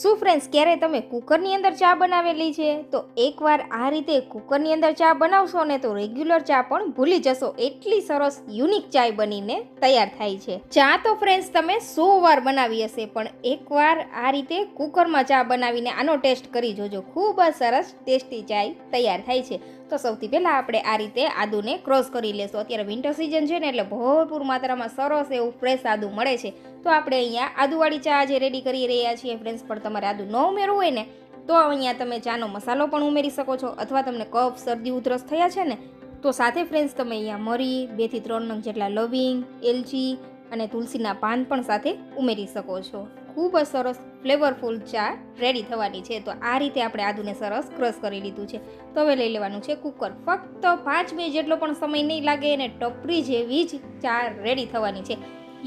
શું ફ્રેન્ડ્સ ક્યારે તમે કુકરની અંદર ચા બનાવેલી છે? તો એકવાર આ રીતે કુકરની અંદર ચા બનાવશો ને તો રેગ્યુલર ચા પણ ભૂલી જશો. એટલી સરસ યુનિક ચાય બનીને તૈયાર થાય છે. ચા તો ફ્રેન્ડ્સ તમે સો વાર બનાવી હશે, પણ એકવાર આ રીતે કુકરમાં ચા બનાવીને આનો ટેસ્ટ કરી જોજો. ખૂબ જ સરસ ટેસ્ટી ચાય તૈયાર થાય છે. તો સૌથી પહેલાં આપણે આ રીતે આદુને ક્રોસ કરી લેશું. અત્યારે વિન્ટર સિઝન છે ને, એટલે ભરપૂર માત્રામાં સરસ એવું ફ્રેશ આદુ મળે છે. તો આપણે અહીંયા આદુવાળી ચા જે રેડી કરી રહ્યા છીએ ફ્રેન્ડ્સ તમારે આદુ ન ઉમેરવું હોય ને, તો અહીંયા તમે ચાનો મસાલો પણ ઉમેરી શકો છો. અથવા તમને કફ, શરદી, ઉધરસ થયા છે ને, તો સાથે ફ્રેન્ડ્સ તમે અહીંયા મરી બેથી ત્રણ નંગ જેટલા લવિંગ, એલચી અને તુલસીના પાન પણ સાથે ઉમેરી શકો છો. ખૂબ જ સરસ ફ્લેવરફુલ ચા રેડી થવાની છે. તો આ રીતે આપણે આદુને સરસ ક્રશ કરી લીધું છે. તો હવે લઈ લેવાનું છે કુકર ફક્ત પાંચ મિનિટ જેટલો પણ સમય નહીં લાગે અને ટપરી જેવી જ ચા રેડી થવાની છે.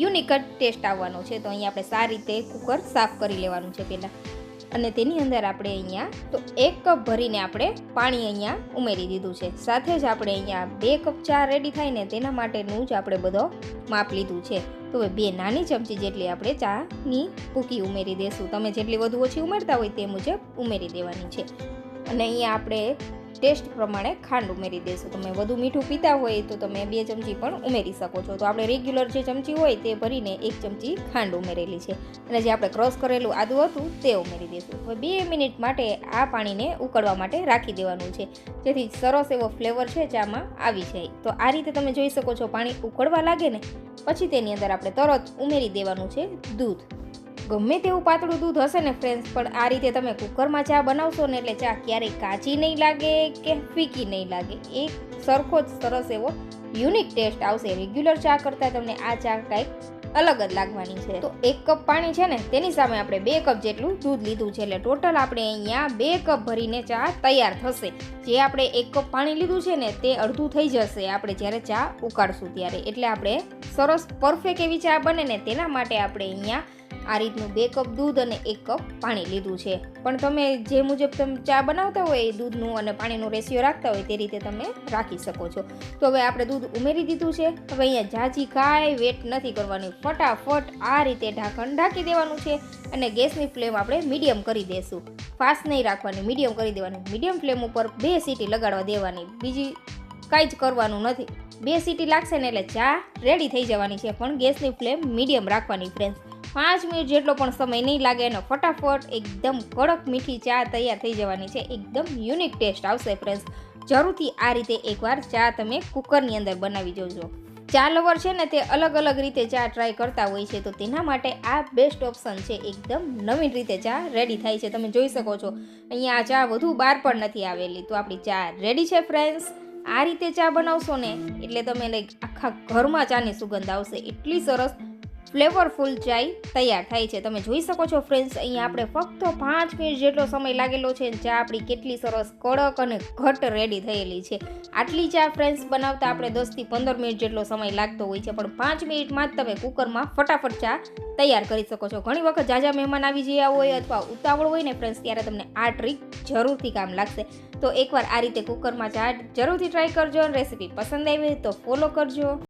યુનિક જ ટેસ્ટ આવવાનો છે. તો અહીંયા આપણે સારી રીતે કુકર સાફ કરી લેવાનું છે પહેલાં. અને તેની અંદર આપણે અહીંયા તો એક કપ ભરીને આપણે પાણી અહીંયા ઉમેરી દીધું છે. સાથે જ આપણે અહીંયા બે કપ ચા રેડી થાય ને તેના માટેનું જ આપણે બધો માપ લીધું છે. તો હવે બે નાની ચમચી જેટલી આપણે ચાની ભૂકી ઉમેરી દઈશું તમે જેટલી વધુ ઓછી ઉમેરતા હોય તે મુજબ ઉમેરી દેવાની છે. અને અહીંયા આપણે ટેસ્ટ પ્રમાણે ખાંડ ઉમેરી દેશું. તમે વધુ મીઠું પીતા હોય તો તમે બે ચમચી પણ ઉમેરી શકો છો. તો આપણે રેગ્યુલર જે ચમચી હોય તે ભરીને એક ચમચી ખાંડ ઉમેરેલી છે. અને જે આપણે ક્રોસ કરેલું આદું હતું તે ઉમેરી દેશું. હવે બે મિનિટ માટે આ પાણીને ઉકળવા માટે રાખી દેવાનું છે. જેથી સરસ એવો ફ્લેવર છે ચામાં આવી જાય. તો આ રીતે તમે જોઈ શકો છો પાણી ઉકળવા લાગે ને, પછી તેની અંદર આપણે તરત ઉમેરી દેવાનું છે દૂધ. ગમે તેવું પાતળું દૂધ હશે ને ફ્રેન્ડ્સ પણ આ રીતે તમે કુકરમાં ચા બનાવશો ને એટલે ચા ક્યારેય કાચી નહીં લાગે કે ફીકી નહીં લાગે. એક સરખો જ સરસ એવો યુનિક ટેસ્ટ આવશે. રેગ્યુલર ચા કરતાં તમને આ ચા કંઈક અલગ જ લાગવાની છે. તો એક કપ પાણી છે ને, તેની સામે આપણે બે કપ જેટલું દૂધ લીધું છે. એટલે ટોટલ આપણે અહીંયા બે કપ ભરીને ચા તૈયાર થશે. જે આપણે એક કપ પાણી લીધું છે ને, તે અડધું થઈ જશે. આપણે જ્યારે ચા ઉકાળશું ત્યારે. એટલે આપણે સરસ પરફેક્ટ એવી ચા બને ને, તેના માટે આપણે અહીંયા આ રીતનું બે કપ દૂધ અને એક કપ પાણી લીધું છે. પણ તમે જે મુજબ તમે ચા બનાવતા હોય એ દૂધનું અને પાણીનું રેશિયો રાખતા હોય તે રીતે તમે રાખી શકો છો. તો હવે આપણે દૂધ ઉમેરી દીધું છે. હવે અહીંયા જાજી કાંઈ વેટ નથી કરવાની. ફટાફટ આ રીતે ઢાંકણ ઢાંકી દેવાનું છે અને ગેસની ફ્લેમ આપણે મીડિયમ કરી દઈશું ફાસ્ટ નહીં રાખવાની, મીડિયમ કરી દેવાની. મીડિયમ ફ્લેમ ઉપર બે સીટી લગાડવા દેવાની. બીજી કાંઈ જ કરવાનું નથી. બે સીટી લાગશે ને એટલે ચા રેડી થઈ જવાની છે. પણ ગેસની ફ્લેમ મીડિયમ રાખવાની ફ્રેન્ડ્સ પાંચ મિનિટ જેટલો પણ સમય નહીં લાગે અને ફટાફટ એકદમ કડક મીઠી ચા તૈયાર થઈ જવાની છે. એકદમ યુનિક ટેસ્ટ આવશે ફ્રેન્ડ્સ જરૂરથી આ રીતે એકવાર ચા તમે કુકરની અંદર બનાવી જોજો. ચા લવર છે ને તે અલગ અલગ રીતે ચા ટ્રાય કરતા હોય છે, તો તેના માટે આ બેસ્ટ ઓપ્શન છે. એકદમ નવીન રીતે ચા રેડી થાય છે. તમે જોઈ શકો છો, અહીંયા આ ચા વધુ બહાર પણ નથી આવેલી. તો આપણી ચા રેડી છે ફ્રેન્ડ્સ આ રીતે ચા બનાવશો ને, એટલે તમે લાઈક આખા ઘરમાં ચાની સુગંધ આવશે. એટલી સરસ ફ્લેવરફુલ ચાય તૈયાર થાય છે. તમે જોઈ શકો છો ફ્રેન્ડ્સ અહીંયા આપણે ફક્ત પાંચ મિનિટ જેટલો સમય લાગેલો છે ચા આપણી કેટલી સરસ કડક અને ઘટ રેડી થયેલી છે. આટલી ચા ફ્રેન્ડ્સ બનાવતા આપણે દસથી પંદર મિનિટ જેટલો સમય લાગતો હોય છે. પણ પાંચ મિનિટમાં જ તમે કુકરમાં ફટાફટ ચા તૈયાર કરી શકો છો. ઘણી વખત જાજા મહેમાન આવી ગયા હોય અથવા ઉતાવળ હોય ને ફ્રેન્ડ્સ ત્યારે તમને આ ટ્રીક જરૂરથી કામ લાગશે. તો એકવાર આ રીતે કુકરમાં ચા જરૂરથી ટ્રાય કરજો અને રેસીપી પસંદ આવી તો ફોલો કરજો.